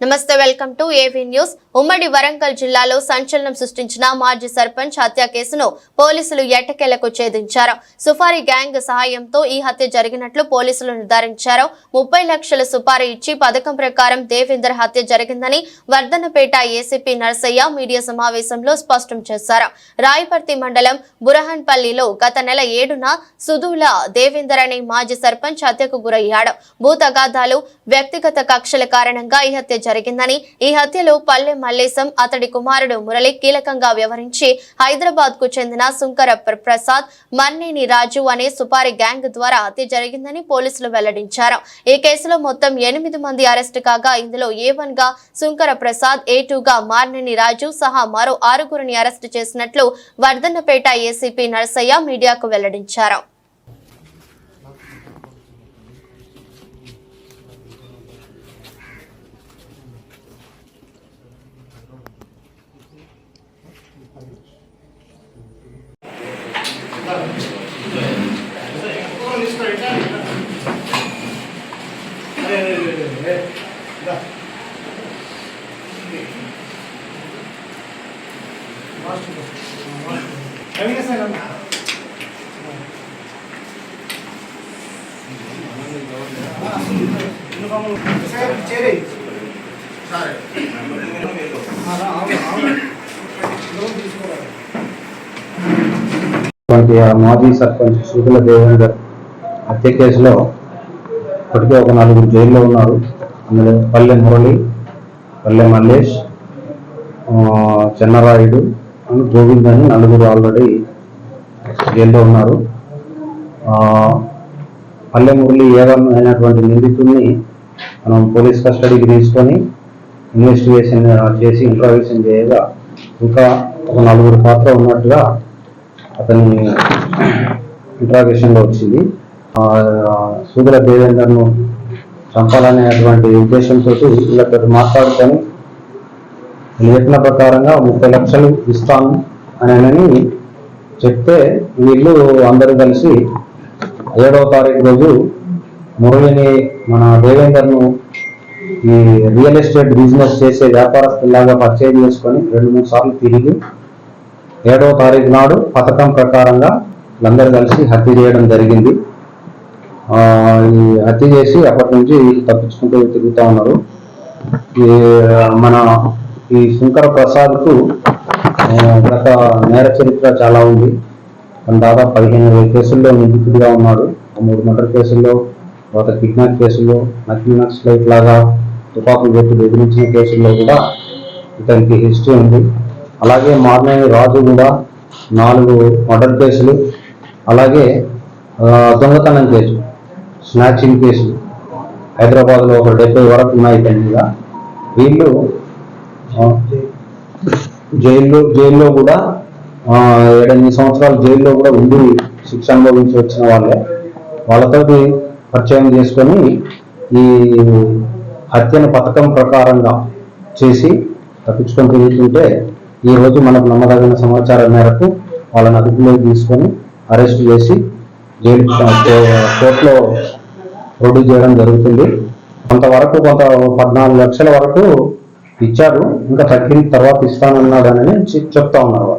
నమస్తే welcome to AV news. ఉమ్మడి వరంగల్ జిల్లాలో సంచలనం సృష్టించిన మాజీ సర్పంచ్ హత్య కేసును పోలీసులు ఎట్టకేలకు ఛేదించారు. సుపారీ గ్యాంగ్ సహాయంతో ఈ హత్య జరిగినట్లు పోలీసులు నిర్ధారించారు. ముప్పై లక్షల సుపారీ ఇచ్చి పథకం ప్రకారం దేవేందర్ హత్య జరిగిందని వర్ధనపేట ఏసీపీ నర్సయ్య మీడియా సమావేశంలో స్పష్టం చేశారు. రాయపర్తి మండలం బురహన్పల్లిలో గత నెల ఏడున సుధూల దేవేందర్ అనే మాజీ సర్పంచ్ హత్యకు గురయ్యాడు. భూ తగాదాలు వ్యక్తిగత కక్షల కారణంగా ఈ హత్య జరిగిందని ఈ హత్యలో పల్లె మల్లేశం అతడి కుమారుడు మురళి కీలకంగా వ్యవహరించి హైదరాబాద్కు చెందిన సుంకర ప్రసాద్ మన్నేని రాజు అనే సుపారి గ్యాంగ్ ద్వారా హత్య జరిగిందని పోలీసులు వెల్లడించారు. ఈ కేసులో మొత్తం ఎనిమిది మంది అరెస్టు కాగా ఇందులో ఏ వన్గా సుంకర ప్రసాద్ ఏ టూగా మార్నేని రాజు సహా మరో ఆరుగురిని అరెస్టు చేసినట్లు వర్ధన్నపేట ఏసీపీ నరసయ్య మీడియాకు వెల్లడించారు. ఆ మాజీ సర్పంచ్ సుగుల దేవేందర్ హత్య కేసులో ఇప్పటికే ఒక నలుగురు జైల్లో ఉన్నారు. అందులో పల్లె మురళి పల్లె మల్లేష్ చెన్నరాయుడు అని గోవింద్ అని నలుగురు ఆల్రెడీ జైల్లో ఉన్నారు. పల్లె మురళి ఏవన్ అయినటువంటి నిందితుడిని మనం పోలీస్ కస్టడీకి తీసుకొని ఇన్వెస్టిగేషన్ చేసి ఇంట్రాగేషన్ చేయగా ఇంకా ఒక నలుగురు పాత్ర ఉన్నట్టుగా అతని ఇంట్రాగేషన్లో వచ్చింది. సూదుల దేవేందర్ను చంపాలనేటువంటి ఉద్దేశంతో వీళ్ళతో మాట్లాడుకొని వీళ్ళు ప్రకారంగా ముప్పై లక్షలు ఇస్తాను అని చెప్తే వీళ్ళు అందరూ కలిసి ఏడవ తారీఖు రోజు మురళిని మన దేవేందర్ను ఈ రియల్ ఎస్టేట్ బిజినెస్ చేసే వ్యాపారస్తులాగా పరిచయం చేసుకొని రెండు మూడు సార్లు తిరిగి ఏడవ తారీఖు నాడు పథకం ప్రకారంగా వీళ్ళందరూ కలిసి హత్య చేయడం జరిగింది. హత్య చేసి అప్పటి నుంచి వీళ్ళు తప్పించుకుంటూ తిరుగుతూ ఉన్నారు. ఈ మన ఈ శంకర ప్రసాద్కు ఆ, గత నేర చరిత్ర చాలా ఉంది. దాదాపు పదిహేను ఇరవై కేసుల్లో నిందితుడిగా ఉన్నాడు. మూడు మర్డర్ కేసుల్లో తర్వాత కిడ్నాప్ కేసుల్లో నకిలీ నక్సలైట్ లాగా తుపాకులు పెట్టి బెదిరించిన కేసుల్లో కూడా ఇతనికి హిస్టరీ ఉంది. అలాగే మార్నేని రాజు కూడా నాలుగు మర్డర్ కేసులు అలాగే దొంగతనం కేసు స్నాచింగ్ కేసులు హైదరాబాద్లో ఒక డెబ్బై వరకు ఉన్నాయి ఇతని వీళ్ళు జైల్లో జైల్లో కూడా ఏడెనిమిది సంవత్సరాలు జైల్లో కూడా ఉండి శిక్ష అనుభవించి వచ్చిన వాళ్ళే. వాళ్ళతోటి పరిచయం చేసుకొని ఈ హత్యను పథకం ప్రకారంగా చేసి తప్పించుకొని తిరుగుతుంటే ఈరోజు మనకు నమ్మదగిన సమాచారం మేరకు వాళ్ళని అదుపులోకి తీసుకొని అరెస్ట్ చేసి జైలు కోర్టులో ప్రొడ్యూస్ చేయడం జరుగుతుంది. కొంతవరకు కొంత పద్నాలుగు లక్షల వరకు ఇచ్చారు. ఇంకా తగ్గిన తర్వాత ఇస్తానన్నాడని చెప్తా ఉన్నారు